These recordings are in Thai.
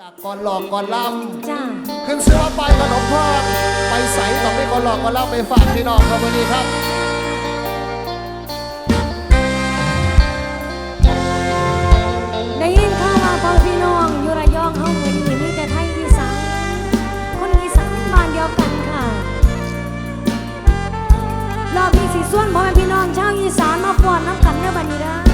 จากก่อนหลอกก่อนล่ำขึ้นเสื้อไปขนมพอดไปใส่ต่อไปก่อนหลอกก่อนล่ำไปฝากพี่น้องครับวันนี้ครับ ได้ยินข่าวาพ่อพี่น้องอยู่ระยองเฮาเหมือนอยู่มีแต่ไทยอีสานคนอีสานบ้านเดียวกันค่ะรอบนี้สีส่วนพ่อแม่พี่น้องชาวอีสานมาป่วนน้ำกันเด้อบัดนี้ด้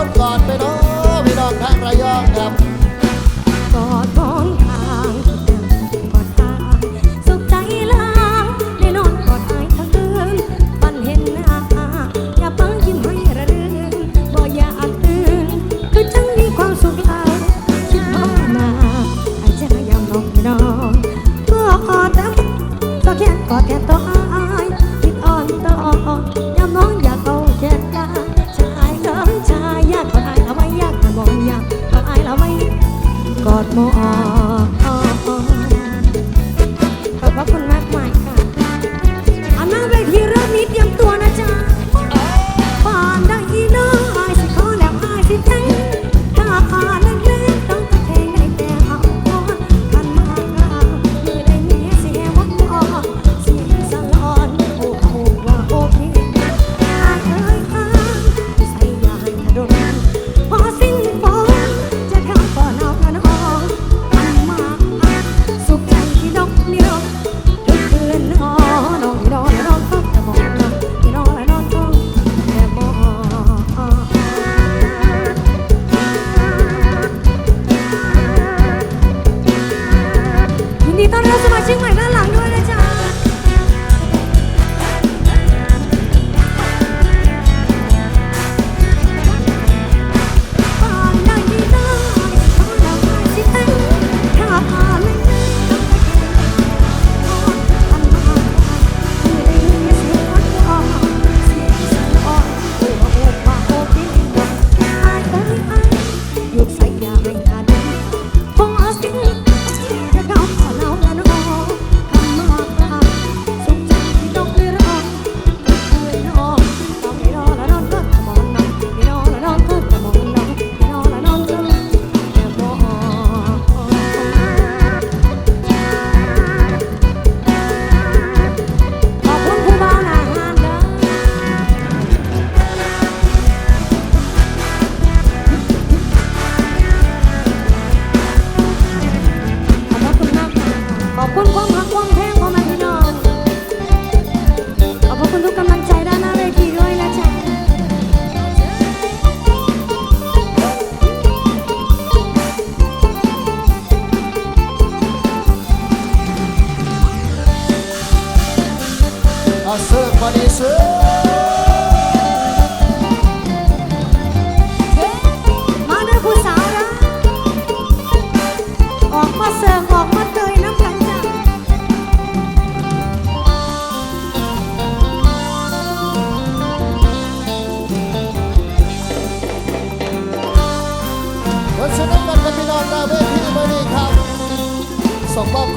i'm forgot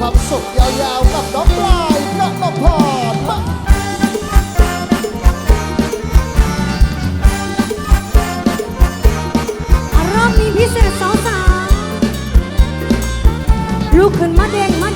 ความสุขยาวๆกับน้องปลายพรอนพรรอบนี้พิเศษสองสาวลูกขึ้นมาแดงมา